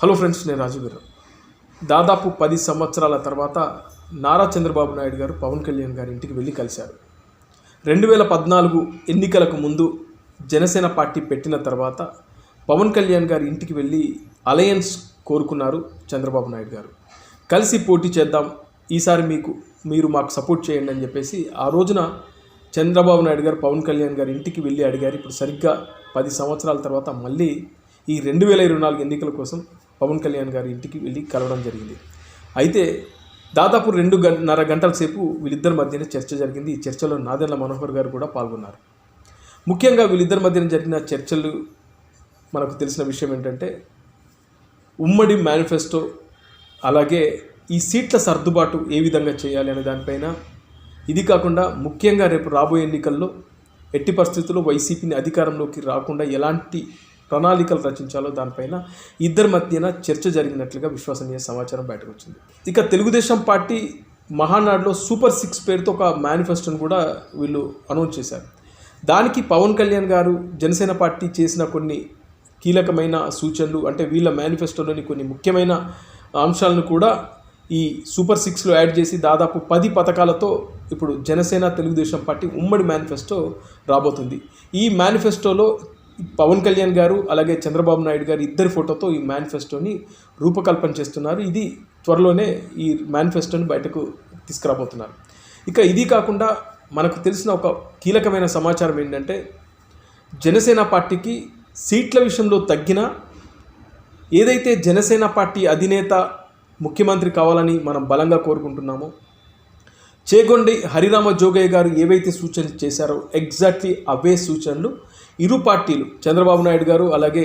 Hello friends నేను రాజు గారు. దాదాపు పది సంవత్సరాల తర్వాత నారా చంద్రబాబు నాయుడు గారు పవన్ కళ్యాణ్ గారి ఇంటికి వెళ్ళి కలిశారు. రెండు వేల పద్నాలుగు ఎన్నికలకు ముందు జనసేన పార్టీ పెట్టిన తర్వాత పవన్ కళ్యాణ్ గారి ఇంటికి వెళ్ళి అలయన్స్ కోరుకున్నారు చంద్రబాబు నాయుడు గారు. కలిసి పోటీ చేద్దాం ఈసారి మీకు మీరు మాకు సపోర్ట్ చేయండి అని చెప్పేసి ఆ రోజున చంద్రబాబు నాయుడు గారు పవన్ కళ్యాణ్ గారి ఇంటికి వెళ్ళి అడిగారు. ఇప్పుడు సరిగ్గా పది సంవత్సరాల తర్వాత మళ్ళీ ఈ రెండు వేల ఇరవై నాలుగు ఎన్నికల కోసం పవన్ కళ్యాణ్ గారి ఇంటికి వెళ్ళి కలవడం జరిగింది. అయితే దాదాపు రెండు గంటన్నర గంటల సేపు వీళ్ళిద్దరి మధ్యన చర్చ జరిగింది. ఈ చర్చలో నాదెండ్ల మనోహర్ గారు కూడా పాల్గొన్నారు. ముఖ్యంగా వీళ్ళిద్దరి మధ్యన జరిగిన చర్చలు మనకు తెలిసిన విషయం ఏంటంటే ఉమ్మడి మేనిఫెస్టో అలాగే ఈ సీట్ల సర్దుబాటు ఏ విధంగా చేయాలి అనే దానిపైన ఇది కాకుండా ముఖ్యంగా రేపు రాబోయే ఎన్నికల్లో ఎట్టి పరిస్థితుల్లో వైసీపీని అధికారంలోకి రాకుండా ఎలాంటి ప్రణాళికలు రచించాలో దానిపైన ఇద్దరి మధ్యన చర్చ జరిగినట్లుగా విశ్వసనీయ సమాచారం బయటకు వచ్చింది ఇక తెలుగుదేశం పార్టీ మహానాడులో సూపర్ సిక్స్ పేరుతో ఒక మేనిఫెస్టోను కూడా వీళ్ళు అనౌన్స్ చేశారు. దానికి పవన్ కళ్యాణ్ గారు జనసేన పార్టీ చేసిన కొన్ని కీలకమైన సూచనలు అంటే వీళ్ళ మేనిఫెస్టోలోని కొన్ని ముఖ్యమైన అంశాలను కూడా ఈ సూపర్ సిక్స్లో యాడ్ చేసి దాదాపు పది పథకాలతో ఇప్పుడు జనసేన తెలుగుదేశం పార్టీ ఉమ్మడి మేనిఫెస్టో రాబోతుంది. ఈ మేనిఫెస్టోలో పవన్ కళ్యాణ్ గారు అలాగే చంద్రబాబు నాయుడు గారు ఇద్దరి ఫోటోతో ఈ మేనిఫెస్టోని రూపకల్పన చేస్తున్నారు. ఇది త్వరలోనే ఈ మేనిఫెస్టోని బయటకు తీసుకురాబోతున్నారు. ఇక ఇది కాకుండా మనకు తెలిసిన ఒక కీలకమైన సమాచారం ఏంటంటే జనసేన పార్టీకి సీట్ల విషయంలో తగ్గిన ఏదైతే జనసేన పార్టీ అధినేత ముఖ్యమంత్రి కావాలని మనం బలంగా కోరుకుంటున్నామో చేగొండి హరిరామ జోగయ్య గారు ఏవైతే సూచనలు చేశారో ఎగ్జాక్ట్లీ అవే సూచనలు ఇరు పార్టీలు చంద్రబాబు నాయుడు గారు అలాగే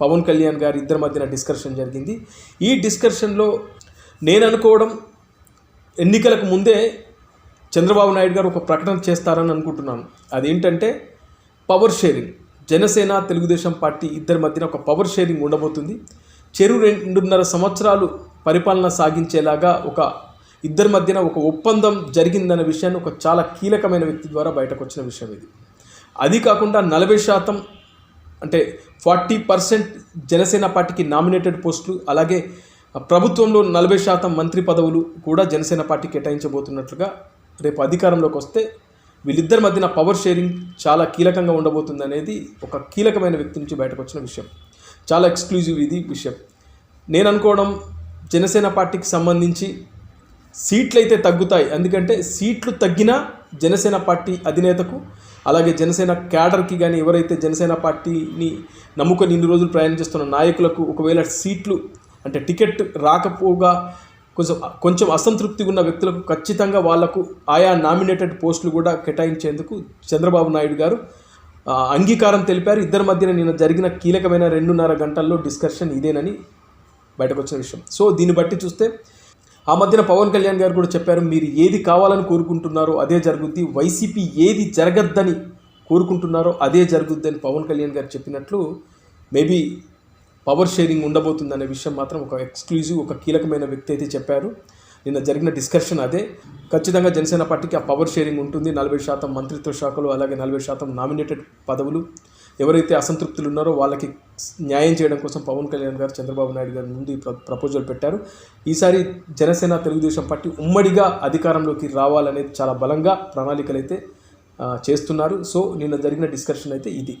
పవన్ కళ్యాణ్ గారు ఇద్దరి మధ్యన డిస్కషన్ జరిగింది. ఈ డిస్కషన్లో నేను అనుకోవడం ఎన్నికలకు ముందే చంద్రబాబు నాయుడు గారు ఒక ప్రకటన చేస్తారని అనుకుంటున్నాను. అదేంటంటే power sharing Janasena Telugu Desam party ఇద్దరి మధ్యన ఒక పవర్ షేరింగ్ ఉండబోతుంది. చెరు రెండున్నర సంవత్సరాలు పరిపాలన సాగించేలాగా ఒక ఇద్దరి మధ్యన ఒక ఒప్పందం జరిగిందన్న విషయాన్ని ఒక చాలా కీలకమైన వ్యక్తి ద్వారా బయటకు వచ్చిన విషయం ఇది. అది కాకుండా నలభై శాతం అంటే ఫార్టీ పర్సెంట్ జనసేన పార్టీకి నామినేటెడ్ పోస్టులు అలాగే ప్రభుత్వంలో నలభై శాతం మంత్రి పదవులు కూడా జనసేన పార్టీ కేటాయించబోతున్నట్లుగా రేపు అధికారంలోకి వస్తే వీళ్ళిద్దరి మధ్యన పవర్ షేరింగ్ చాలా కీలకంగా ఉండబోతుంది అనేది ఒక కీలకమైన వ్యక్తి నుంచి బయటకు వచ్చిన విషయం. చాలా ఎక్స్క్లూజివ్ ఇది విషయం. నేను అనుకోవడం జనసేన పార్టీకి సంబంధించి సీట్లు అయితే తగ్గుతాయి ఎందుకంటే సీట్లు తగ్గినా జనసేన పార్టీ అధినేతకు అలాగే జనసేన క్యాడర్కి కానీ ఎవరైతే జనసేన పార్టీని నమ్ముకొని ఇన్ని రోజులు ప్రయాణం చేస్తున్న నాయకులకు ఒకవేళ సీట్లు అంటే టికెట్ రాకపోగా కొంచెం కొంచెం అసంతృప్తి ఉన్న వ్యక్తులకు ఖచ్చితంగా వాళ్ళకు ఆయా నామినేటెడ్ పోస్టులు కూడా కేటాయించేందుకు చంద్రబాబు నాయుడు గారు అంగీకారం తెలిపారు. ఇద్దరి మధ్యన నిన్న జరిగిన కీలకమైన రెండున్నర గంటల్లో డిస్కషన్ ఇదేనని బయటకు వచ్చిన విషయం. సో దీన్ని బట్టి చూస్తే ఆ మధ్యన పవన్ కళ్యాణ్ గారు కూడా చెప్పారు మీరు ఏది కావాలని కోరుకుంటున్నారో అదే జరుగుద్ది. వైసీపీ ఏది జరగద్దని కోరుకుంటున్నారో అదే జరుగుద్ది అని పవన్ కళ్యాణ్ గారు చెప్పినట్లు మేబీ పవర్ షేరింగ్ ఉండబోతుందనే విషయం మాత్రం ఒక ఎక్స్క్లూజివ్ ఒక కీలకమైన వ్యక్తి అయితే చెప్పారు. నిన్న జరిగిన డిస్కషన్ అదే. ఖచ్చితంగా జనసేన పార్టీకి ఆ పవర్ షేరింగ్ ఉంటుంది. నలభై శాతం మంత్రిత్వ శాఖలు అలాగే నలభై శాతం నామినేటెడ్ పదవులు. ఎవరైతే అసంతృప్తులు ఉన్నారో వాళ్ళకి న్యాయం చేయడం కోసం పవన్ కళ్యాణ్ గారు చంద్రబాబు నాయుడు గారి ముందు ప్ర- ప్రపోజల్ పెట్టారు. ఈసారి జనసేన తెలుగుదేశం పార్టీ ఉమ్మడిగా అధికారంలోకి రావాలనేది చాలా బలంగా ప్రణాళికలు అయితే చేస్తున్నారు. సో నిన్న జరిగిన డిస్కషన్ అయితే ఇది.